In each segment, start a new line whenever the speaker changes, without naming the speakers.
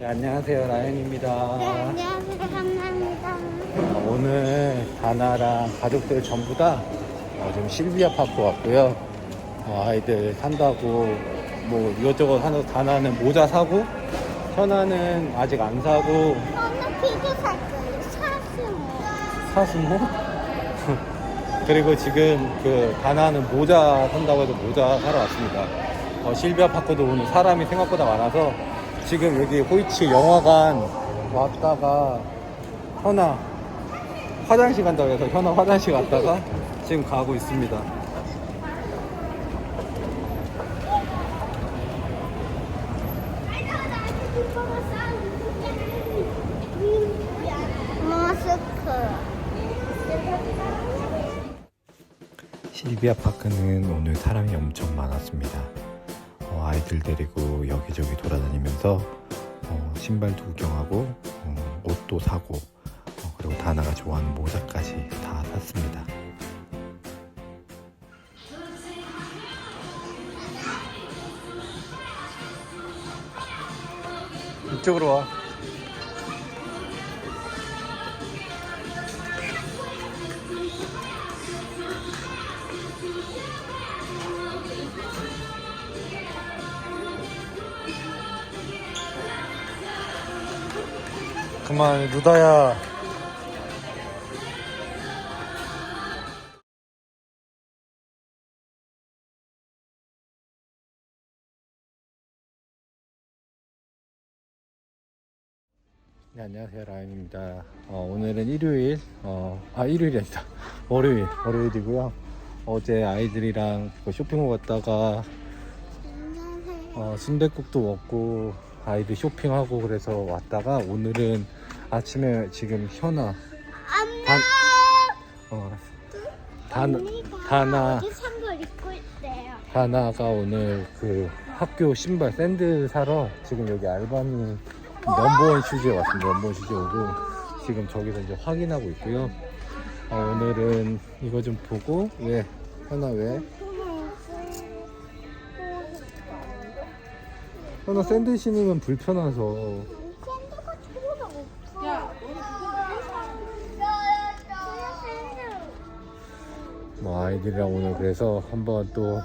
네, 안녕하세요 라연입니다.
네, 안녕하세요. 감사합니다.
어, 오늘 다나랑 가족들 전부 다 어, 지금 실비아 파크 왔고요. 어, 아이들 산다고 뭐 이것저것 하는 다나는 모자 사고 현아는 아직 안 사고
저는 피자 살 거예요. 사슴.
사슴모 그리고 지금 그 다나는 모자 산다고 해서 모자 사러 왔습니다. 어, 실비아 파크도 오늘 사람이 생각보다 많아서 지금 여기 호이치 영화관 왔다가 현아 화장실 간다고 해서 현아 화장실 갔다가 지금 가고 있습니다.
실비아 파크는 오늘 사람이 엄청 많았습니다. 어, 아이들 데리고 여기저기 돌아다니면서 어, 신발도 구경하고 어, 옷도 사고 어, 그리고 다나가 좋아하는 모자까지 다 샀습니다.
이쪽으로 와. 그만 루다야. 네, 안녕하세요. 라인입니다. 어, 오늘은 일요일 어, 아 일요일이 아니다. 월요일 월요일이고요. 어제 아이들이랑 그 쇼핑을 갔다가. 어, 순댓국도 먹고 아이들 쇼핑하고 그래서 왔다가 오늘은 아침에 지금 현아 단, 어, 단, 다나
여기 산걸 입고 있대요.
다나가 오늘 그 학교 신발 샌들 사러 지금 여기 알바니 넘버원 슈즈에 왔습니다. 넘버원 슈즈 오고 지금 저기서 이제 확인하고 있고요. 어, 오늘은 이거 좀 보고 왜 현아 왜 현아 샌들 신으면 불편해서 아이들이랑 오늘 그래서 한번 또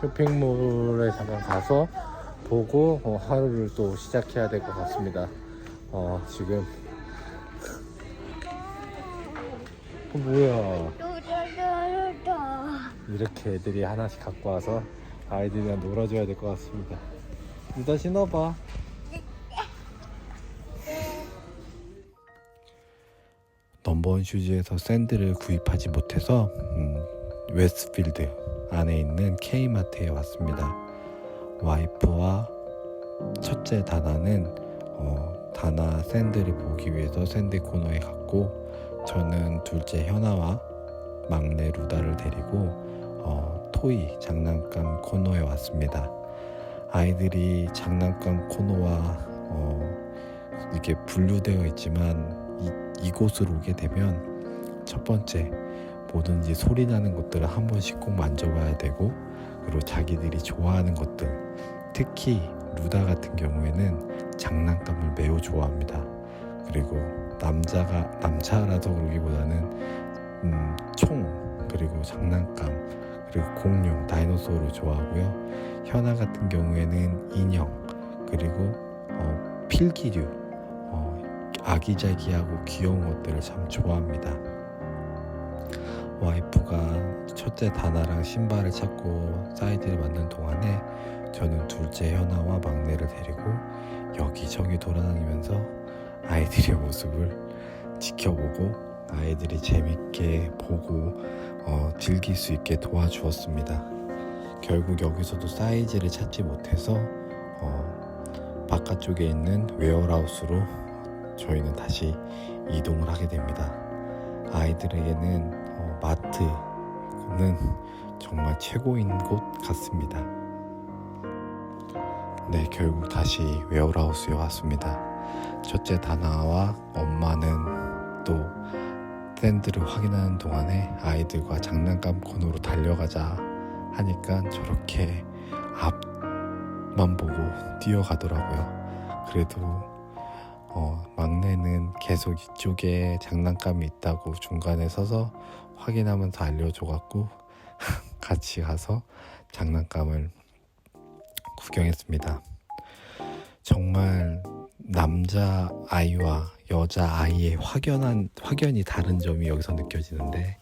쇼핑몰에 잠깐 가서 보고 어, 하루를 또 시작해야 될 것 같습니다. 어 지금 어, 뭐야 이렇게 애들이 하나씩 갖고 와서 아이들이랑 놀아줘야 될 것 같습니다. 누다 신어봐.
넘버원 슈즈에서 샌들을 구입하지 못해서 음, 웨스트필드 안에 있는 K마트에 왔습니다. 와이프와 첫째 다나는 어, 다나 샌들을 보기 위해서 샌들 코너에 갔고 저는 둘째 현아와 막내 루다를 데리고 어, 토이 장난감 코너에 왔습니다. 아이들이 장난감 코너와 어, 이게 분류되어 있지만 이, 이곳으로 오게 되면 첫 번째 뭐든지 소리 나는 것들을 한 번씩 꼭 만져봐야 되고 그리고 자기들이 좋아하는 것들 특히 루다 같은 경우에는 장난감을 매우 좋아합니다. 그리고 남자가 남자라서 그러기보다는 음, 총 그리고 장난감 그리고 공룡 다이노소를 좋아하고요. 현아 같은 경우에는 인형 그리고 어, 필기류 어, 아기자기하고 귀여운 것들을 참 좋아합니다. 와이프가 첫째 다나랑 신발을 찾고 사이즈를 맞는 동안에 저는 둘째 현아와 막내를 데리고 여기저기 돌아다니면서 아이들의 모습을 지켜보고 아이들이 재밌게 보고 어, 즐길 수 있게 도와주었습니다. 결국 여기서도 사이즈를 찾지 못해서 어, 바깥쪽에 있는 웨어하우스로 저희는 다시 이동을 하게 됩니다. 아이들에게는 어, 마트는 정말 최고인 곳 같습니다. 네, 결국 다시 웨어하우스에 왔습니다. 첫째 다나와 엄마는 또 샌들을 확인하는 동안에 아이들과 장난감 코너로 달려가자 하니까 저렇게 앞만 보고 뛰어가더라고요. 그래도 어, 막내는 계속 이쪽에 장난감이 있다고 중간에 서서 확인하면서 알려줘갖고 같이 가서 장난감을 구경했습니다. 정말 남자 아이와 여자 아이의 확연한 확연히 다른 점이 여기서 느껴지는데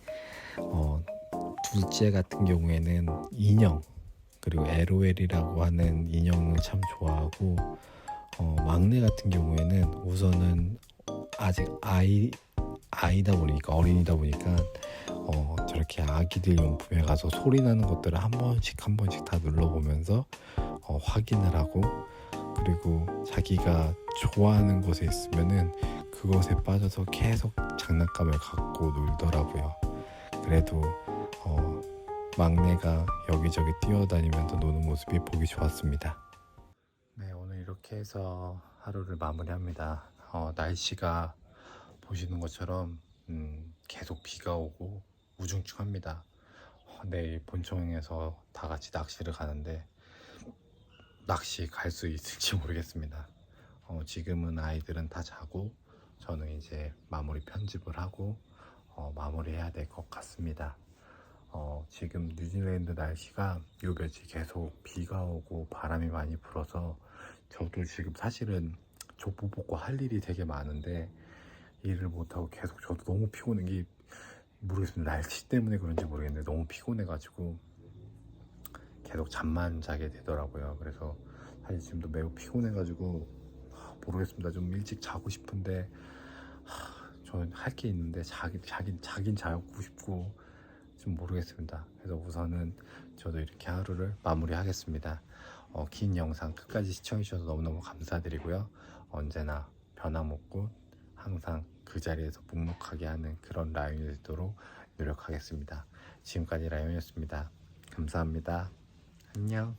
어, 둘째 같은 경우에는 인형 그리고 LOL이라고 하는 인형을 참 좋아하고 어, 막내 같은 경우에는 우선은 아직 아이 아이다 보니까 어린이다 보니까 어, 저렇게 아기들 용품에 가서 소리 나는 것들을 한 번씩 한 번씩 다 눌러보면서 어, 확인을 하고 그리고 자기가 좋아하는 곳에 있으면은 그것에 빠져서 계속 장난감을 갖고 놀더라고요. 그래도 어, 막내가 여기저기 뛰어다니면서 노는 모습이 보기 좋았습니다. 이렇게 해서 하루를 마무리합니다. 어, 날씨가 보시는 것처럼 음, 계속 비가 오고 우중충합니다. 어, 내일 본청에서 다 같이 낚시를 가는데 낚시 갈 수 있을지 모르겠습니다. 어, 지금은 아이들은 다 자고 저는 이제 마무리 편집을 하고 어, 마무리해야 될 것 같습니다. 어, 지금 뉴질랜드 날씨가 요 며칠 계속 비가 오고 바람이 많이 불어서 저도 지금 사실은 족보 보고 할 일이 되게 많은데 일을 못하고 계속 저도 너무 피곤한 게 모르겠습니다. 날씨 때문에 그런지 모르겠는데 너무 피곤해가지고 계속 잠만 자게 되더라고요. 그래서 사실 지금도 매우 피곤해가지고 하, 모르겠습니다. 좀 일찍 자고 싶은데 저는 할 게 있는데 자긴 자긴 자긴 자고 싶고 좀 모르겠습니다. 그래서 우선은 저도 이렇게 하루를 마무리하겠습니다. 어, 긴 영상 끝까지 시청해주셔서 너무너무 감사드리고요. 언제나 변함없고 항상 그 자리에서 묵묵하게 하는 그런 라이온이 되도록 노력하겠습니다. 지금까지 라이온이었습니다. 감사합니다. 안녕.